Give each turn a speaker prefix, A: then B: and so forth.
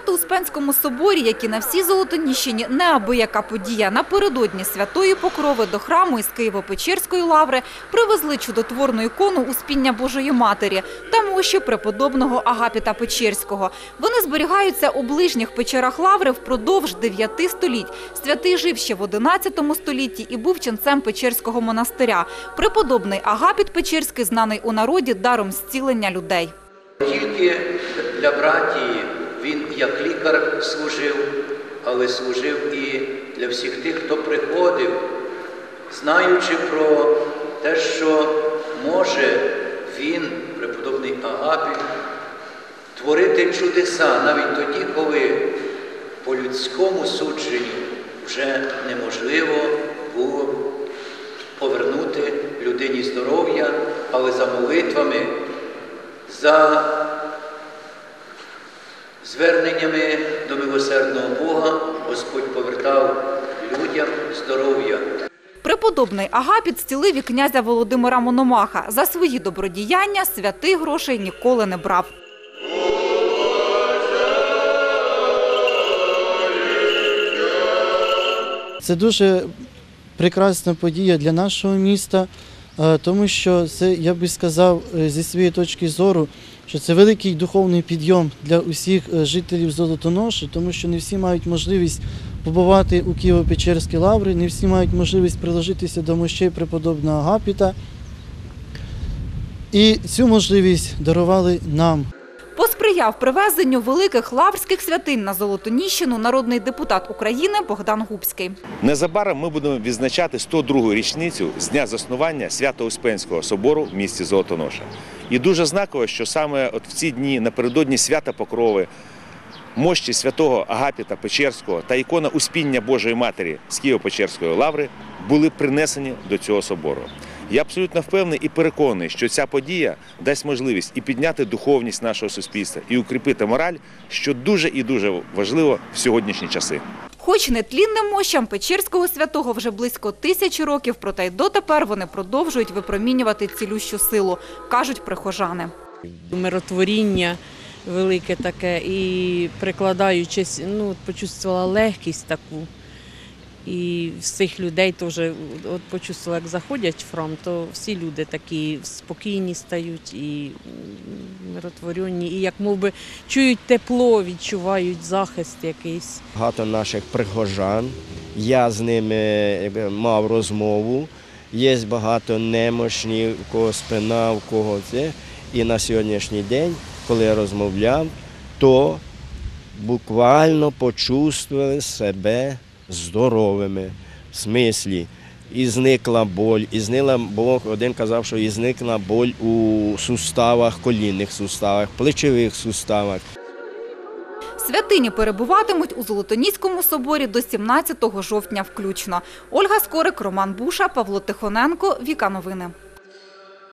A: Свято-Успенському соборі, як і на всій Золотоніщині, неабияка подія. Напередодні святої покрови до храму із Києво-Печерської лаври привезли чудотворну ікону Успіння Божої Матері та мощі преподобного Агапіта Печерського. Вони зберігаються у ближніх печерах лаври впродовж дев'яти століть. Святий жив ще в XI столітті і був ченцем Печерського монастиря. Преподобний Агапіт Печерський знаний у народі даром зцілення людей.
B: Тільки для братії він як лікар служив, але служив і для всіх тих, хто приходив, знаючи про те, що може він, преподобний Агапіт, творити чудеса навіть тоді, коли по людському судженню вже неможливо було повернути людині здоров'я, але за молитвами за зверненнями до милосердного Бога Господь повертав людям здоров'я.
A: Преподобний Агапіт зцілив і князя Володимира Мономаха. За свої добродіяння святий грошей ніколи не брав.
C: Це дуже прекрасна подія для нашого міста, е, тому що це, я би сказав, е, зі своєї точки зору, що це великий духовний підйом для усіх е, жителів Золотоноші, тому що не всі мають можливість побувати у Києво-Печерській лаврі, не всі мають можливість приложитися до мощей преподобного Агапіта. І цю можливість дарували нам.
A: Посприяв привезенню великих лаврських святинь на Золотоніщину народний депутат України Богдан Губський.
D: Незабаром ми будемо відзначати 102-гу річницю з дня заснування Свято-Успенського собору в місті Золотоноша. І дуже знаково, що саме от в ці дні напередодні свята Покрови, мощі святого Агапіта Печерського та ікона Успіння Божої Матері з Києво-Печерської лаври були принесені до цього собору. Я абсолютно впевнений і переконаний, що ця подія дасть можливість і підняти духовність нашого суспільства, і укріпити мораль, що дуже і дуже важливо в сьогоднішні часи.
A: Хоч нетлінним мощам Печерського святого вже близько тисячі років, проте й дотепер вони продовжують випромінювати цілющу силу, кажуть прихожани.
E: миротворіння велике таке і прикладаючись, ну, почувствувала легкість таку. І всіх людей теж от почувствувала, як заходять в храм, то всі люди такі спокійні стають і м, миротворенні, і як мов би чують тепло, відчувають захист якийсь.
F: багато наших прихожан. Я з ними мав розмову. Є багато немощні, у кого спина, у кого це. І на сьогоднішній день, коли я розмовляв, то буквально почувствували себе здоровими. В смислі, і зникла боль, і зникла Бог. Один казав, що і зникла боль у суставах, колінних суставах, плечових суставах.
A: Святині перебуватимуть у Золотоніському соборі до 17 жовтня включно. Ольга Скорик, Роман Буша, Павло Тихоненко. Віка новини.